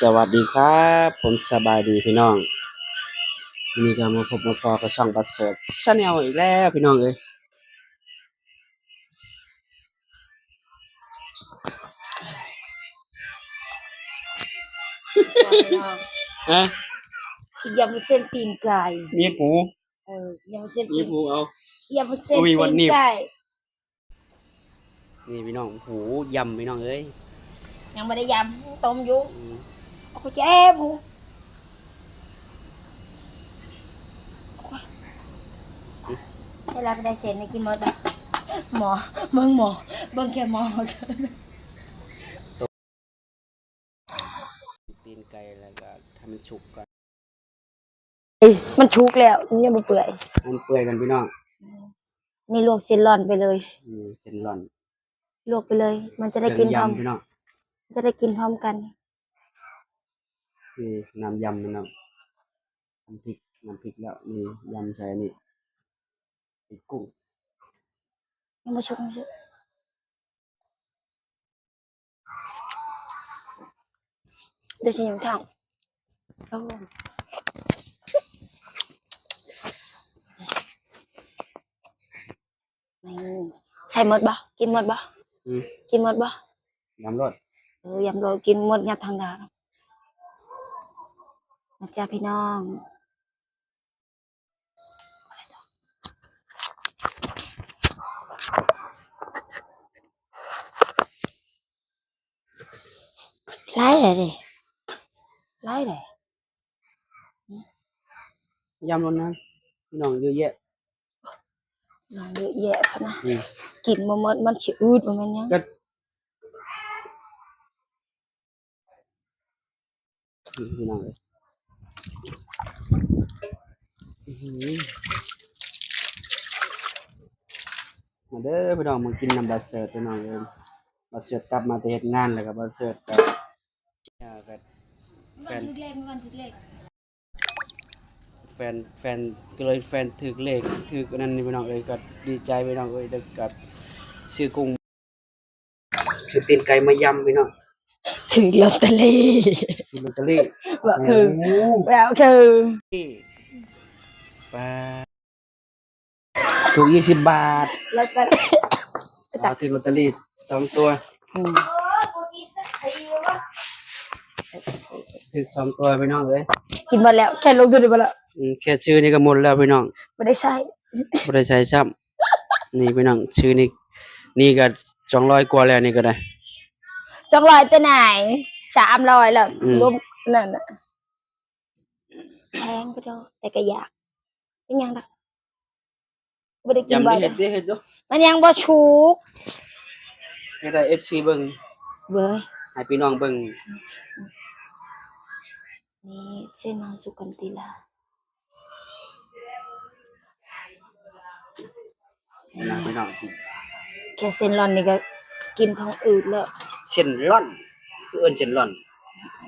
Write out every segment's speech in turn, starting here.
สวัสดีครับ ผมสบายดีพี่น้องวันนี้ก็มาพบมาพอกับช่องประเสริฐชาแนลอีกแล้วพี่น้องเอ้ยฮะยำเส้นตีนไก่มีหมูเออยำเส้นมีตีนหมูเอายำเส้นอุ้ยวัตีนนนี้ไก่นี่พี่น้องหูยำพี่น้องเอ้ย ยังไม่ได้ยำต้มอยู่อืมโอ้โหเจ็บหูเวลาไปได้เส้นให้กินหมดอะหมอเบิ่งหมอเบิ่งแค่หมอตีนไก่แล้วก็ทำมันสุกก่อนเอ้ยมันชุกแล้วมันยังไม่เปื่อยให้มันเปื่อยกันพี่น้องนี่ลวกเส้นร่อนไปเลยอืมเส้นร่อนลวกไปเลย มันจะได้กินพร้อมยำพี่น้อง จะได้กินพร้อมกันนี่น้ำยำพี่น้องน้ำพริกน้ำพริกแล้วนี่ยำใส่อันนี่ติดกุ้งยังไม่ชุกยังไม่ชุกเดี๋ยวฉันยังทำเอาลงนี่ใส่หมดบ่กินหมดบ่อืมกินหมดบ่ยำรส เออยำโรยกินหมดยับทางดาวนะจ๊ะพี่น้องไล่เลยดิไล่เลยยำรสนะพี่น้องเยอะแยะน้องเยอะแยะพะนะนี่กินมาหมดมันฉิอืดมันยัง ก็ พี่น้องเลยมาเด้อพี่น้องมากินน้ำบาเสิร์ตพี่น้องเลยบาเสิร์ตกลับมาแต่เฮ็ดงานแล้วก็บาเสิร์ตกับกับแฟนถือเลขมันถือเลขแฟนแฟนก็เลยแฟนถือเลขถืออันนั้นนี่พี่น้องเอ้ยก็ดีใจพี่น้องเอ้ยกับซื้อกุ้งซื้อตีนไก่มายำพี่น้อง ถือลอตเตอรี่ซื้อลอตเตอรี่ว่าคือโอ้โหแล้วคือปลาถูกยี่สิบบาทลอตเตอรี่เอาที่ลอตเตอรี่สองตัวอืมถือสองตัวพี่น้องเอ้ยกินหมดแล้ว แค่ลงทุนไปแล้วอืมแค่ชื่อนี่ก็หมดแล้วพี่น้องไม่ได้ใช้บ่ได้ใช้ซ้ำนี่พี่น้องชื่อนี่นี่ก็สองร้อยกว่าแล้วนี่ก็ได้ จังร้อยแต่ไหนสามร้อยแล้วอืม รวมนั่นน่ะแพงก็ได้แต่ก็อยากเป็นยังไงไม่ได้กินยำบ่อได้ยเฮ็ดได้เฮ็ดเด้อมันยังบ่ชุกให้ได้ FC เบิ่งเบ้ยให้พี่น้องเบิ่งนี่เส้นมาสุกันติลานะพี่น้องสิแค่เส้นร้อนนี่ก็กินท้องอืดแล้ว เส้นร่อนคือเอิ้นเส้นร่อน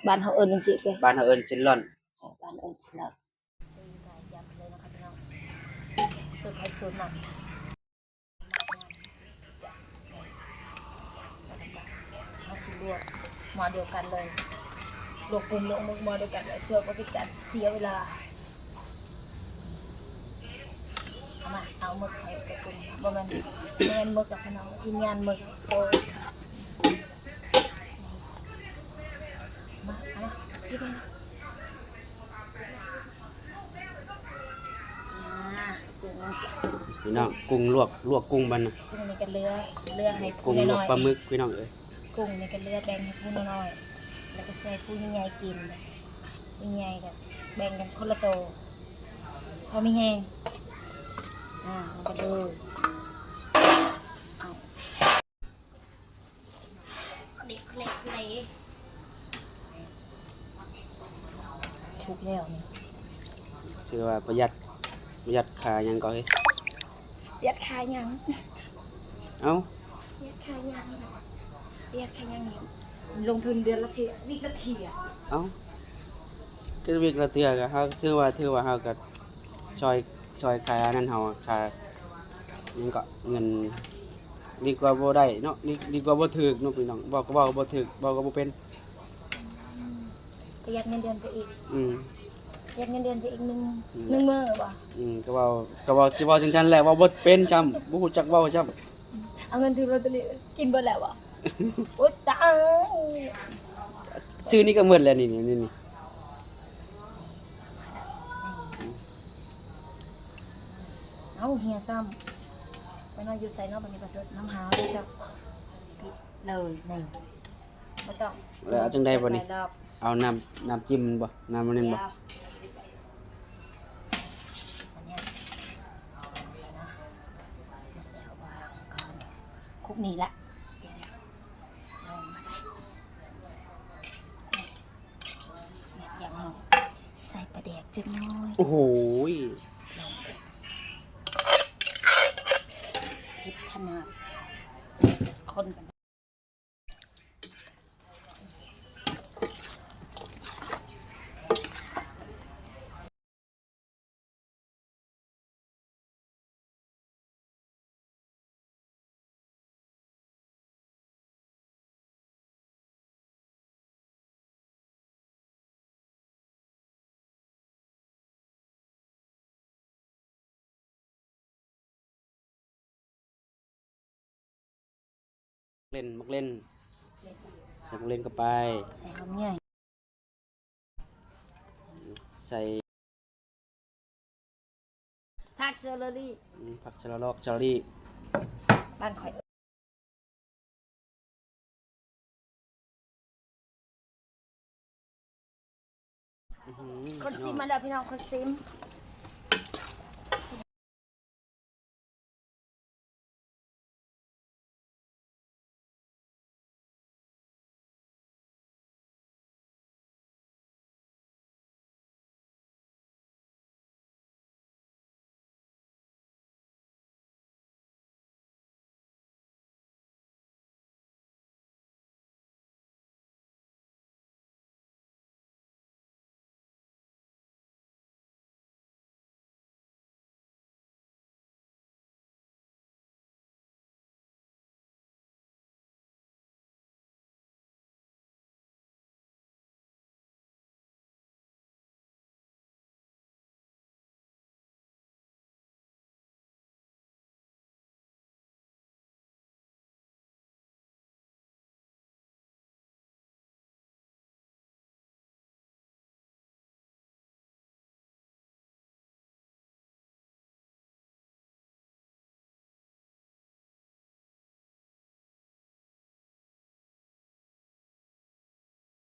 บ้านเขาเอิญจริงๆแกบ้านเฮาเอิ้นเส้นร่อนบ้านเอิญเส้นร้อนยำเลยนะคะพี่น้องสูตรไทยสูตรหมักมาชิลวกหมอเดียวกันเลยลวกปุ่มลงมือหมอเดียวกันเลยเพื่อว่าเป็นการเสียเวลาเอามาเอาหมึกไข่กระปุกบ่แมันบ่แมันหมึกกับพี่น้องทีมงานหมึกโอ้ยมาเอามาที่กันอ่ากุ้งมันจะ พี่น้องกุ้งลวกลวกกุ้งบัดนะกุ้งนี่กันเลือเลือให้ผู้กุ้งลวน้กอยปลาหมึกพี่น้องเอ้ยๆกุ้งนี่กันเลือแบ่งให้ผู้น้อยๆแล้วก็ใส่ผู้ใหญ่ๆกินผู้ใหญ่กับแบ่งกันคนละโตพอมีแห้งอ่ามันก็ดูเอาเด็กเล็กเลยชุกแล้วนี่ ชื่อว่าประหยัดประหยัดค่าหยังก็เฮ้ย ยัดคายังเอ้ายัดคายังยัดคายังนี่ลงทุนเดือนละทีวิกละทีอะเอ้าก็วิกละเทื่อก็เฮาถือว่าถือว่าเฮาก็ช่วยช่วยค่าอันนั้นเฮาอะค่าหยังก็เงินดีกว่าบ่ได้เนาะดีดีกว่าบ่ถูกเนาะพี่น้องบอกก็บอกบ่ถูกบอกก็บ่เป็นประหยัดเงินเดือนไปอีก อืม ประหยัดเงินเดือนไปอีกหนึ่งอืมหนึ่งมื้อบ่อืมก็เว้าก็เว้าสิเว้าจังซั่นแหละเว่าบ่เป็นจำบ่ฮู้จักเว้าจำเอาเงินถือลอตเตอรี่กินเบิดแล้วบ่โอ๊ยตายซื้อนี่ก็หมดแล้วนี่นี่นี่นี่เอาเฮียซ้ำไปนอนอยู่ใส่นอกบันนี้ประสดน้ำหาวเลยจ้ะปิดเลยนี่ไม่ต้องแล้วเอาจังได๋บ่นี่หลายรอบเอาน้ำน้ำจิ้มบ่น้ำมันนั่นบ่ นี่ละเดี๋ยวๆละอย่างเราใส่ปลาแดกจังน้อย โอ้โหย พิษขนาดคนกัน เล่นมักเล่นใส่มักเล่นเข้าไป ใส่หอมใหญ่ใส่ผักเซอร์รี่อืมผักสะระลอกสะระลี่บ้านข่อยอื้อหือคนซิมมาแล้วพี่น้องคนซิม